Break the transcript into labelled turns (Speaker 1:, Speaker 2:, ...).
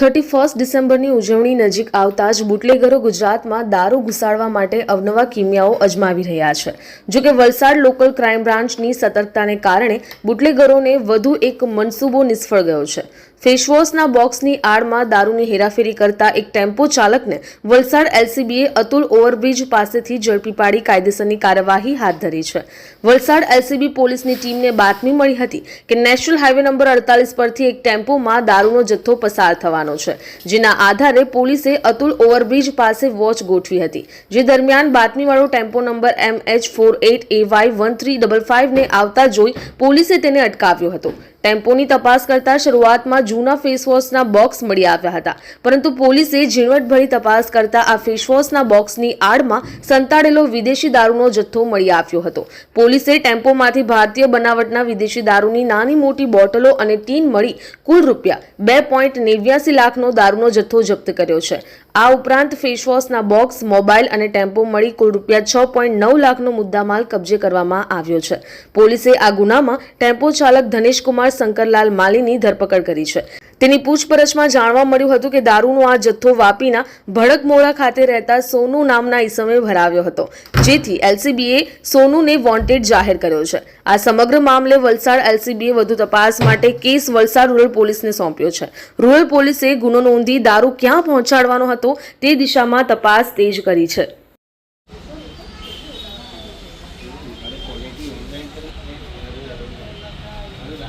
Speaker 1: Thirty first ડિસેમ્બરની ઉજવણી નજીક આવતા જ બુટલેગરો ગુજરાતમાં દારૂ ઘુસાડવા માટે અવનવા કિમિયાઓ અજમાવી રહ્યા છે. જો કે વલસાડ લોકલ ક્રાઇમ બ્રાન્ચની સતર્કતાને કારણે બુટલેગરોને વધુ એક મનસૂબો નિષ્ફળ ગયો છે. ફેસવોશના બોક્સની આડમાં દારૂની હેરાફેરી કરતા એક ટેમ્પો ચાલકને વલસાડ એલસીબીએ અતુલ ઓવરબ્રિજ પાસેથી ઝડપી પાડી કાયદેસરની કાર્યવાહી હાથ ધરી છે. વલસાડ એલસીબી પોલીસની ટીમને બાતમી મળી હતી કે નેશનલ હાઈવે નંબર અડતાલીસ પરથી એક ટેમ્પોમાં દારૂનો જથ્થો પસાર થવાનો છે, જેના આધારે પોલીસે અતુલ ઓવરબ્રિજ પાસે વોચ ગોઠવી હતી. જે દરમિયાન બાતમીવાળો tempo number M H four eight A Y one three double ફાઇવને આવતા જોઈ પોલીસે તેને અટકાવ્યો હતો. ટેમ્પોની તપાસ કરતા શરૂઆતમાં જૂના ફેસવોશના બોક્સ મળી આવ્યા હતા. પરંતુ પોલીસે ઝીણવટભરી તપાસ કરતા આ ફેસવોશના બોક્સની આડમાં સંતાડેલો વિદેશી દારૂનો જથ્થો મળી આવ્યો હતો. પોલીસે ટેમ્પોમાંથી ભારતીય બનાવટના વિદેશી દારૂની નાની મોટી બોટલો અને ટીન મળી કુલ રૂપિયા બે પોઈન્ટ નેવ્યાસી લાખનો દારૂનો જથ્થો જપ્ત કર્યો છે. આ ઉપરાંત ફેસવોશના બોક્સ મોબાઈલ અને ટેમ્પો મળી કુલ રૂપિયા છ પોઈન્ટ નવ લાખનો મુદ્દામાલ કબજે કરવામાં આવ્યો છે. પોલીસે આ ગુનામાં ટેમ્પો ચાલક ધનેશકુમાર શંકરલાલ માલીની ધરપકડ કરી છે. તેની પૂછપરછમાં જાણવા મળ્યું હતું કે દારૂનો આ જથ્થો વાપીના ભડકમોળા ખાતે રહેતા સોનુ નામના ઈસમે ભરાવ્યો હતો, જેથી એલસીબીએ સોનુને વોન્ટેડ જાહેર કર્યો છે. આ સમગ્ર મામલે વલસાડ એલસીબીએ વધુ તપાસ માટે કેસ વલસાડ રૂરલ પોલીસને સોંપ્યો છે. રૂરલ પોલીસે ગુનો નોંધી દારૂ ક્યાં પહોંચાડવાનો હતો તે દિશામાં તપાસ તેજ કરી છે.